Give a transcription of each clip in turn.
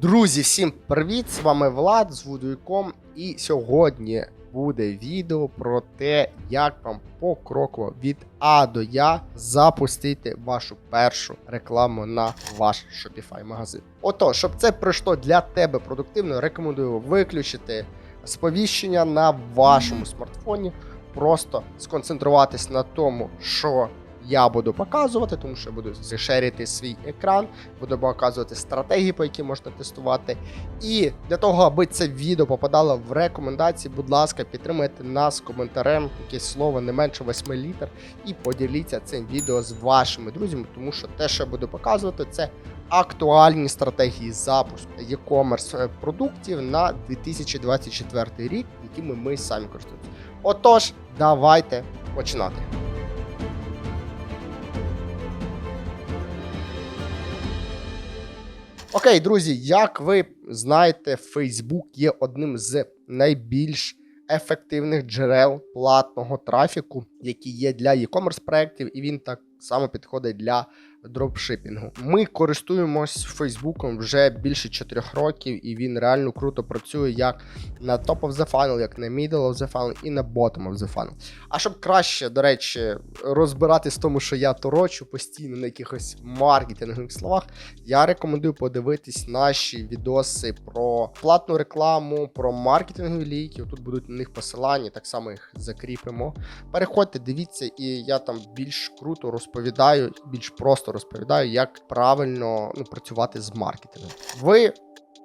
Друзі, всім привіт! З вами Влад з Вудуйком, і сьогодні буде відео про те, як вам покроково від А до Я запустити вашу першу рекламу на ваш Shopify магазин. Ото, щоб це пройшло для тебе продуктивно, рекомендую виключити сповіщення на вашому смартфоні. Просто сконцентруватись на тому, що я буду показувати, тому що я буду зашерити свій екран, буду показувати стратегії, по які можна тестувати. І для того, аби це відео попадало в рекомендації, будь ласка, підтримайте нас коментарем, якесь слово не менше 8 літер, і поділіться цим відео з вашими друзями, тому що те, що я буду показувати, це актуальні стратегії запуску e-commerce е, продуктів на 2024 рік, якими ми самі користуємося. Отож, давайте починати. Окей, друзі, як ви знаєте, Facebook є одним з найбільш ефективних джерел платного трафіку, які є для e-commerce проєктів, і він так само підходить для дропшипінгу. Ми користуємось Фейсбуком вже більше 4 років, і він реально круто працює як на top of the funnel, як на middle of the funnel і на bottom of the funnel. А щоб краще, до речі, розбиратись в тому, що я торочу постійно на якихось маркетингових словах, я рекомендую подивитись наші відоси про платну рекламу, про маркетингові ліки. Тут будуть на них посилання, так само їх закріпимо. Переходьте, дивіться, і я там більш круто розповідаю, більш просто розповідаю, як правильно ну, працювати з маркетингом. Ви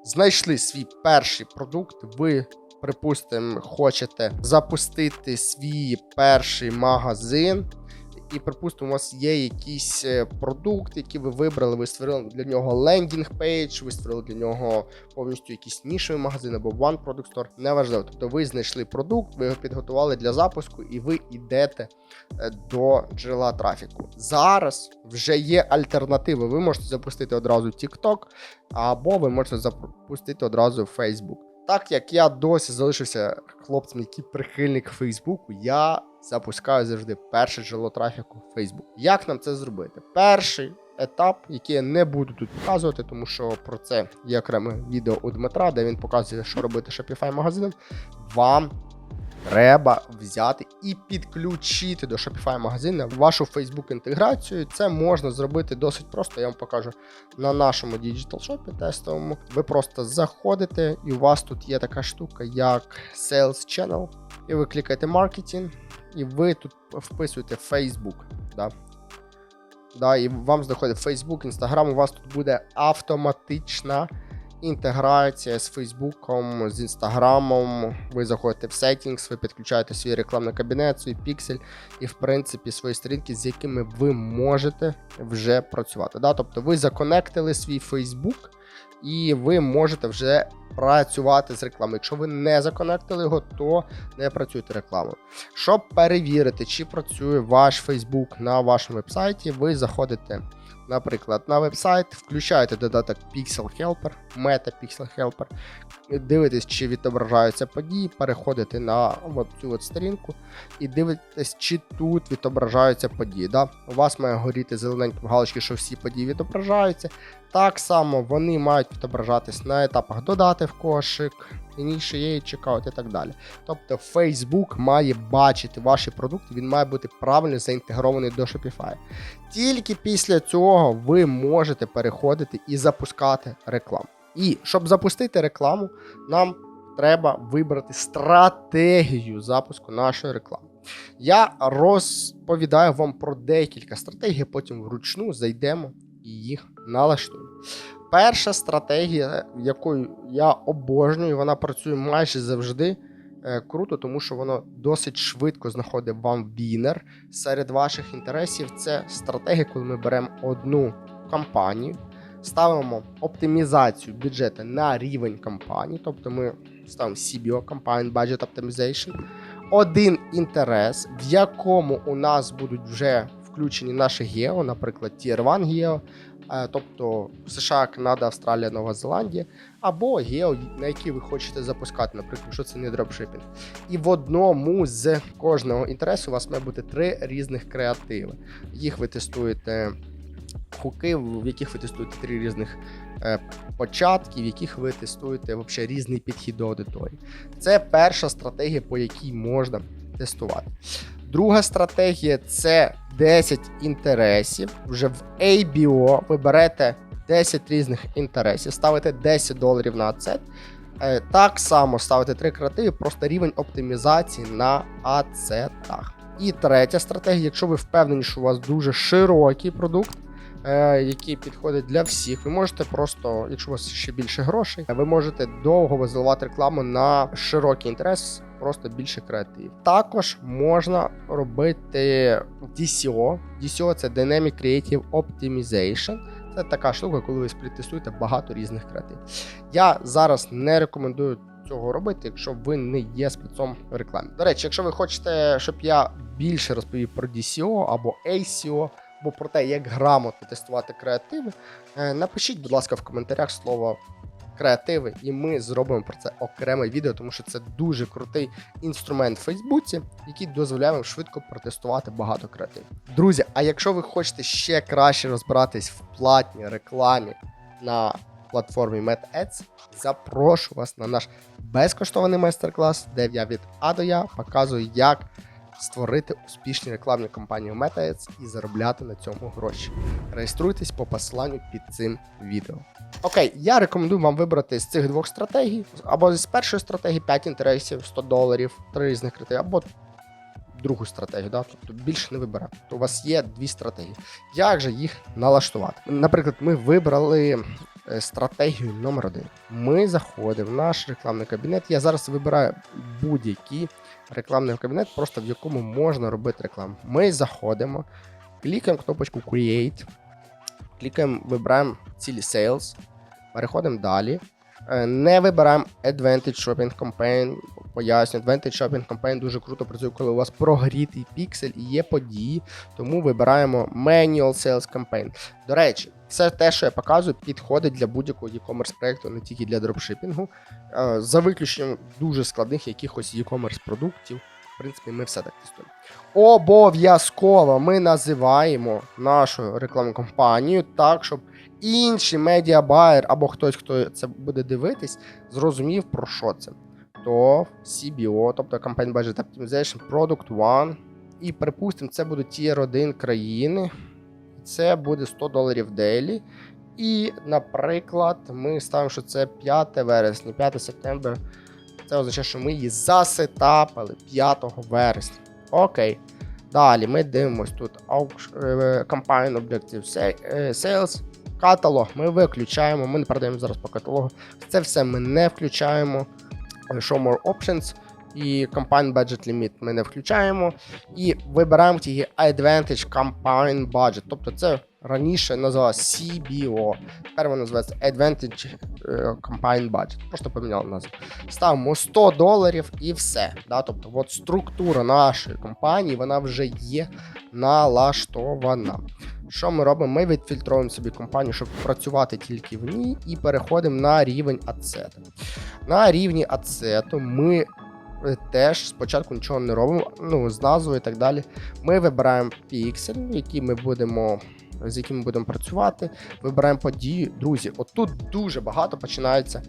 знайшли свій перший продукт, ви. Припустимо, хочете запустити свій перший магазин, і, припустимо, у вас є якийсь е, продукт, який ви вибрали, ви створили для нього лендінг пейдж, ви створили для нього повністю якийсь нішовий магазин або One Product Store, неважливо. Тобто ви знайшли продукт, ви його підготували для запуску, і ви йдете е, до джерела трафіку. Зараз вже є альтернативи. Ви можете запустити одразу TikTok, або ви можете запустити одразу Facebook. Так як я досі залишився хлопцем, який прихильник Фейсбуку, я запускаю завжди перше джерело трафіку Facebook. Як нам це зробити? Перший етап, який я не буду тут показувати, тому що про це є окреме відео у Дмитра, де він показує, що робити Shopify магазином. Вам треба взяти і підключити до Shopify магазину вашу Facebook інтеграцію. Це можна зробити досить просто. Я вам покажу на нашому Digital Shop тестовому. Ви просто заходите, і у вас тут є така штука, як Sales Channel. І ви клікаєте маркетинг, і ви тут вписуєте Facebook. Да? Да, І вам знаходить Facebook, Instagram, у вас тут буде автоматична інтеграція з Фейсбуком, з Інстаграмом. Ви заходите в Settings, ви підключаєте свій рекламний кабінет, свій піксель і, в принципі, свої сторінки, з якими ви можете вже працювати. Да? Тобто ви законектили свій Facebook, і ви можете вже працювати з рекламою. Якщо ви не законектили його, то не працюйте рекламою. Щоб перевірити, чи працює ваш Facebook на вашому вебсайті, ви заходите. Наприклад, на вебсайт включаєте додаток Pixel Helper, Meta Pixel Helper, дивитесь, чи відображаються події, переходите на цю от сторінку і дивитесь, чи тут відображаються події. Да? У вас має горіти зелененькі галочки, що всі події відображаються. Так само вони мають відображатись на етапах додати в кошик, Initiate, Checkout і так далі. Тобто Facebook має бачити ваші продукти, він має бути правильно заінтегрований до Shopify. Тільки після цього ви можете переходити і запускати рекламу. І щоб запустити рекламу, нам треба вибрати стратегію запуску нашої реклами. Я розповідаю вам про декілька стратегій, потім вручну зайдемо і їх налаштуємо. Перша стратегія, якою я обожнюю, вона працює майже завжди е, круто, тому що воно досить швидко знаходить вам вінер серед ваших інтересів. Це стратегія, коли ми беремо одну кампанію, ставимо оптимізацію бюджету на рівень кампанії, тобто ми ставимо CBO Campaign Budget Optimization, один інтерес, в якому у нас будуть вже включені наші гео, наприклад, Tier 1 гео, е, тобто США, Канада, Австралія, Нова Зеландія, або гео, на які ви хочете запускати, наприклад, що це не дропшипінг. І в одному з кожного інтересу у вас має бути три різних креативи. Їх ви тестуєте хуки, в яких ви тестуєте три різних е, початки, в яких ви тестуєте вообще різний підхід до аудиторії. Це перша стратегія, по якій можна тестувати. Друга стратегія це 10 інтересів. Вже в ABO ви берете 10 різних інтересів, ставите 10 доларів на ацет. Е, Так само ставите три креативи, просто рівень оптимізації на ацетах. І третя стратегія, якщо ви впевнені, що у вас дуже широкий продукт, е, який підходить для всіх, ви можете просто, якщо у вас ще більше грошей, ви можете довго визивати рекламу на широкий інтерес, просто більше креативів. Також можна робити DCO. DCO це Dynamic Creative Optimization. Це така штука, коли ви сплітестуєте багато різних креативів. Я зараз не рекомендую цього робити, якщо ви не є спецом в рекламі. До речі, якщо ви хочете, щоб я більше розповів про DCO або ACO, або про те, як грамотно тестувати креативи, е, напишіть, будь ласка, в коментарях слово креативи, і ми зробимо про це окреме відео, тому що це дуже крутий інструмент в Фейсбуці, який дозволяє вам швидко протестувати багато креативів. Друзі, а якщо ви хочете ще краще розбиратись в платній рекламі на платформі MedAds, запрошую вас на наш безкоштовний майстер-клас, де я від А до Я показую, як створити успішні рекламні кампанії в MetaAds і заробляти на цьому гроші. Реєструйтесь по посиланню під цим відео. Окей, я рекомендую вам вибрати з цих двох стратегій, або з першої стратегії 5 інтересів, 100 доларів, 3 різних критерії, або другу стратегію, да? тобто більше не вибирати. То у вас є дві стратегії. Як же їх налаштувати? Наприклад, ми вибрали е, стратегію номер один. Ми заходимо в наш рекламний кабінет. Я зараз вибираю будь-який рекламний кабінет, просто в якому можна робити рекламу. Ми заходимо, клікаємо кнопочку Create, клікаємо, вибираємо цілі Sales, переходимо далі. Е, Не вибираємо Advantage Shopping Campaign. Поясню, Advantage Shopping Campaign дуже круто працює, коли у вас прогрітий піксель і є події. Тому вибираємо Manual Sales Campaign. До речі, все те, що я показую, підходить для будь-якого e-commerce проекту, не тільки для дропшипінгу. Е, За виключенням дуже складних якихось e-commerce продуктів. В принципі, ми все так тестуємо. Обов'язково ми називаємо нашу рекламну кампанію так, щоб інший медіабайер або хтось, хто це буде дивитись, зрозумів про що це. То CBO, тобто Campaign Budget Optimization, Product One. І припустимо, це будуть Tier 1 країни. Це буде 100 доларів дейлі. І, наприклад, ми ставимо, що це 5 вересня, 5 септембра. Це означає, що ми її засетапили 5 вересня. Окей. Далі ми дивимось тут е, Campaign Objective е, Sales. Каталог ми виключаємо. Ми не продаємо зараз по каталогу. Це все ми не включаємо. Е, Show More Options і Campaign Budget Limit ми не включаємо. І вибираємо тільки Advantage Campaign Budget. Тобто це раніше називалося CBO. Тепер воно називається Advantage е, Budget. Просто поміняли назву. Ставимо 100 доларів і все. Да? Тобто, от структура нашої компанії вона вже є налаштована. Що ми робимо? Ми відфільтруємо собі компанію, щоб працювати тільки в ній, і переходимо на рівень ацету. На рівні ацету ми теж спочатку нічого не робимо, ну, з назвою і так далі. Ми вибираємо піксель, який ми будемо. З яким ми будемо працювати, вибираємо подію. Друзі, отут дуже багато починається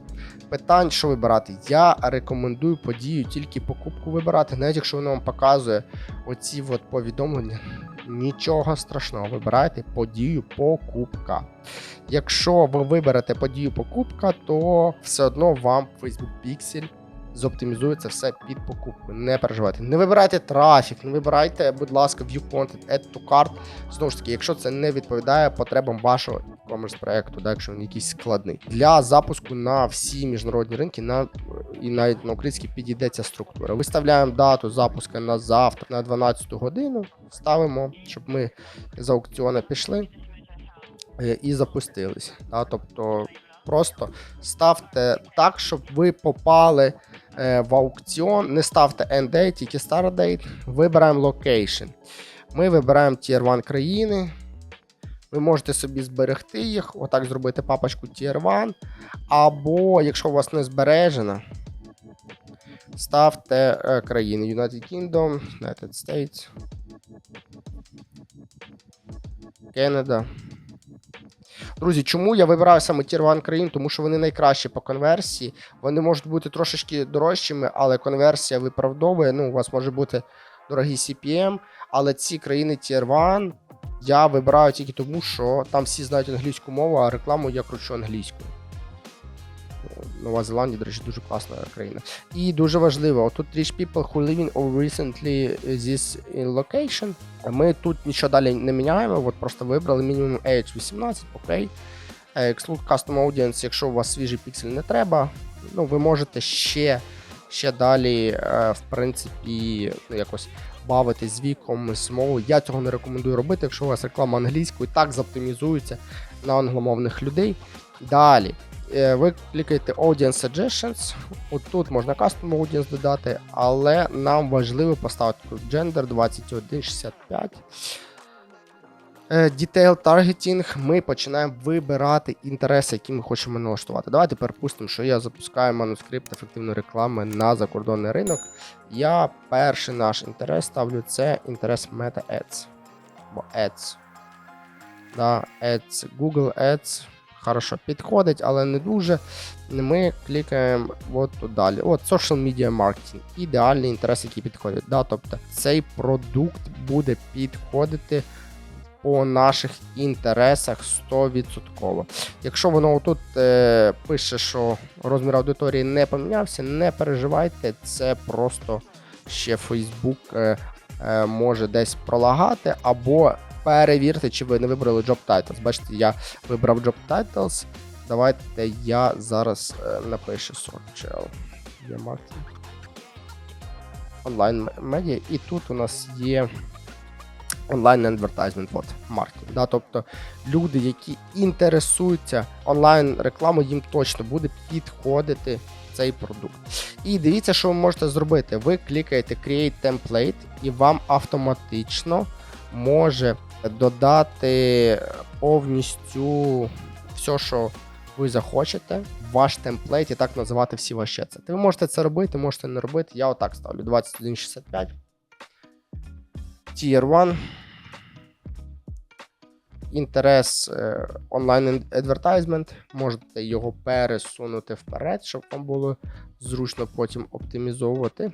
питань, що вибирати. Я рекомендую подію тільки покупку вибирати, навіть якщо воно вам показує оці от повідомлення. Нічого страшного, вибирайте подію покупка. Якщо ви виберете подію покупка, то все одно вам Facebook Pixel зоптимізує це все під покупку. Не переживайте. Не вибирайте трафік, не вибирайте, будь ласка, view content, add to cart. Знову ж таки, якщо це не відповідає потребам вашого e-commerce проекту, да, якщо він якийсь складний. Для запуску на всі міжнародні ринки на і навіть на українській підійде ця структура. Виставляємо дату запуску на завтра на 12 годину. Ставимо, щоб ми з аукціону пішли е, і запустились. Да, тобто просто ставте так, щоб ви попали в аукціон. Не ставте end date, тільки start date. Вибираємо location. Ми вибираємо Tier 1 країни. Ви можете собі зберегти їх, отак зробити папочку Tier 1. Або, якщо у вас не збережена, ставте е, країни United Kingdom, United States, Canada, Друзі, чому я вибираю саме Tier 1 країн? Тому що вони найкращі по конверсії. Вони можуть бути трошечки дорожчими, але конверсія виправдовує. Ну, у вас може бути дорогий CPM, але ці країни Tier 1 я вибираю тільки тому, що там всі знають англійську мову, а рекламу я кручу англійською. Нова Зеландія, до речі, дуже класна країна. І дуже важливо, тут rich people who living or recently this location. Ми тут нічого далі не міняємо, от просто вибрали мінімум age 18, окей. Е, Exclude Custom Audience, якщо у вас свіжий піксель не треба, ну ви можете ще, ще далі, е, в принципі, ну, якось бавитись з віком, з мовою. Я цього не рекомендую робити, якщо у вас реклама англійською, так заоптимізується на англомовних людей. Далі. Е, Ви клікаєте Audience Suggestions. Отут можна Custom Audience додати, але нам важливо поставити тут Gender 2165. Е, Detail Targeting. Ми починаємо вибирати інтереси, які ми хочемо налаштувати. Давайте припустимо, що я запускаю манускрипт ефективної реклами на закордонний ринок. Я перший наш інтерес ставлю це інтерес Meta Ads. Або Ads. Да, Ads, Google Ads. Хорошо, підходить, але не дуже. Ми клікаємо от тут далі. От Social Media Marketing. Ідеальний інтерес, який підходить. Да? Тобто цей продукт буде підходити по наших інтересах 100%. Якщо воно тут е, пише, що розмір аудиторії не помінявся, не переживайте, це просто ще Facebook е, е, може десь пролагати, або перевірте, чи ви не вибрали Job Titles. Бачите, я вибрав Job Titles. Давайте я зараз е, напишу Marketing. Онлайн медіа, і тут у нас є онлайн адвертайзмент от, маркетинг. Да? Тобто люди, які інтересуються онлайн рекламою, їм точно буде підходити цей продукт. І дивіться, що ви можете зробити. Ви клікаєте Create Template, і вам автоматично може додати повністю все, що ви захочете, ваш темплейт і так називати всі ваші ацети. Ви можете це робити, можете не робити. Я отак ставлю 2165. Tier 1. Інтерес е, онлайн адвертайзмент. Можете його пересунути вперед, щоб вам було зручно потім оптимізовувати.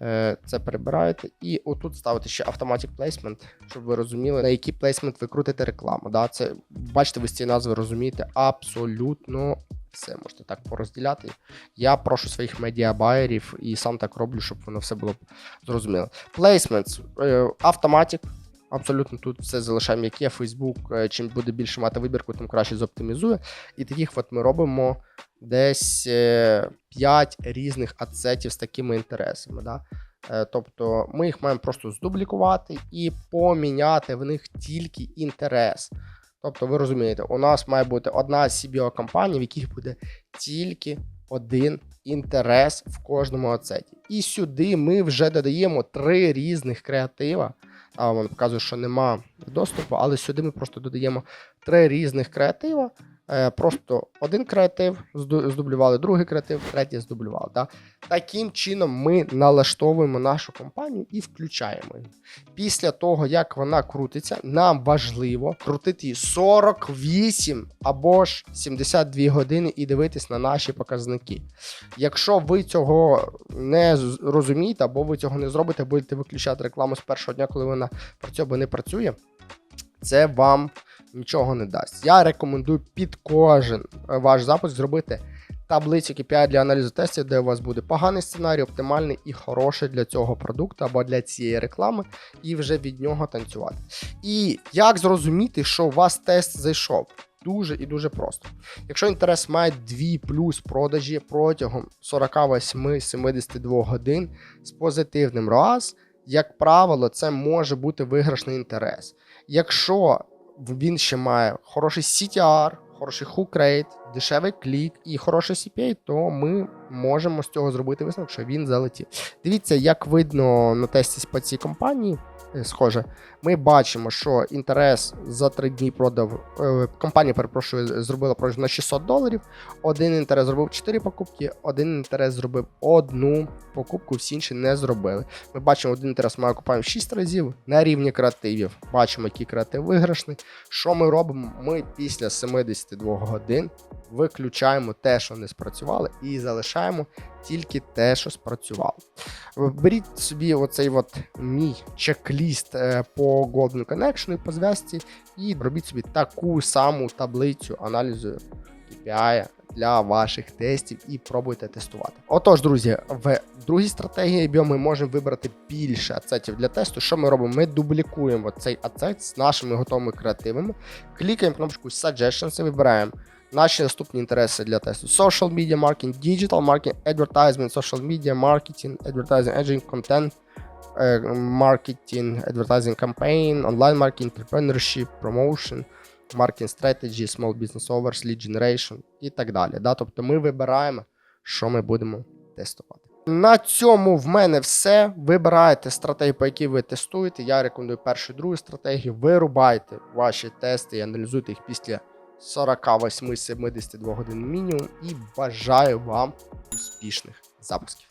Е, Це перебираєте. І отут ставите ще Automatic Placement, щоб ви розуміли, на який плейсмент ви крутите рекламу. Да? Це, бачите, ви з цієї назви розумієте абсолютно все. Можете так порозділяти. Я прошу своїх медіабайерів і сам так роблю, щоб воно все було зрозуміло. Е, Automatic. Абсолютно тут все залишаємо, як є. Facebook, е, чим буде більше мати вибірку, тим краще зоптимізує. І таких от ми робимо десь 5 різних адцетів з такими інтересами. Да? Е, Тобто ми їх маємо просто здублікувати і поміняти в них тільки інтерес. Тобто, ви розумієте, у нас має бути одна cbo компанія в яких буде тільки один інтерес в кожному ацеті. І сюди ми вже додаємо три різних креатива. А воно показує, що нема доступу, але сюди ми просто додаємо три різних креатива. Е, Просто один креатив здублювали, другий креатив, третій здублювали. Да? Таким чином ми налаштовуємо нашу компанію і включаємо її. Після того, як вона крутиться, нам важливо крутити її 48 або ж 72 години і дивитись на наші показники. Якщо ви цього не розумієте, або ви цього не зробите, будете виключати рекламу з першого дня, коли вона працює або не працює, це вам нічого не дасть. Я рекомендую під кожен е, ваш запуск зробити таблицю KPI для аналізу тестів, де у вас буде поганий сценарій, оптимальний і хороший для цього продукту або для цієї реклами, і вже від нього танцювати. І як зрозуміти, що у вас тест зайшов? Дуже і дуже просто. Якщо інтерес має 2 плюс продажі протягом 48-72 годин з позитивним ROAS, як правило, це може бути виграшний інтерес. Якщо він ще має хороший CTR, хороший rate, дешевий клік і хороший CPA, то ми можемо з цього зробити висновок, що він залетів. Дивіться, як видно на тесті по цій компанії. е, Схоже, ми бачимо, що інтерес за три дні продав. е, Компанія, перепрошую, зробила продаж на 600 доларів. Один інтерес зробив 4 покупки, один інтерес зробив одну покупку, всі інші не зробили. Ми бачимо, один інтерес ми окупаємо 6 разів на рівні креативів. Бачимо, який креатив виграшний. Що ми робимо? Ми після 72 годин виключаємо те, що не спрацювало, і залишаємо тільки те, що спрацювало. Беріть собі оцей от мій чек-ліст е, по Golden Connection і по зв'язці, і робіть собі таку саму таблицю аналізу KPI для ваших тестів і пробуйте тестувати. Отож, друзі, в другій стратегії біо ми можемо вибрати більше ацетів для тесту. Що ми робимо? Ми дублікуємо цей ацет з нашими готовими креативами, клікаємо кнопочку Suggestions і вибираємо наші наступні інтереси для тесту: Social Media Marketing, Digital Marketing, Advertisement, Social Media Marketing, Advertising Engine, Content, е, Marketing, Advertising Campaign, Online Marketing, Entrepreneurship, Promotion, Marketing Strategy, Small Business Overs, Lead Generation і так далі. Да? Тобто ми вибираємо, що ми будемо тестувати. На цьому в мене все. Вибирайте стратегію, по якій ви тестуєте. Я рекомендую першу і другу стратегію. Вирубайте ваші тести і аналізуйте їх після 48-72 годин мінімум. І бажаю вам успішних запусків.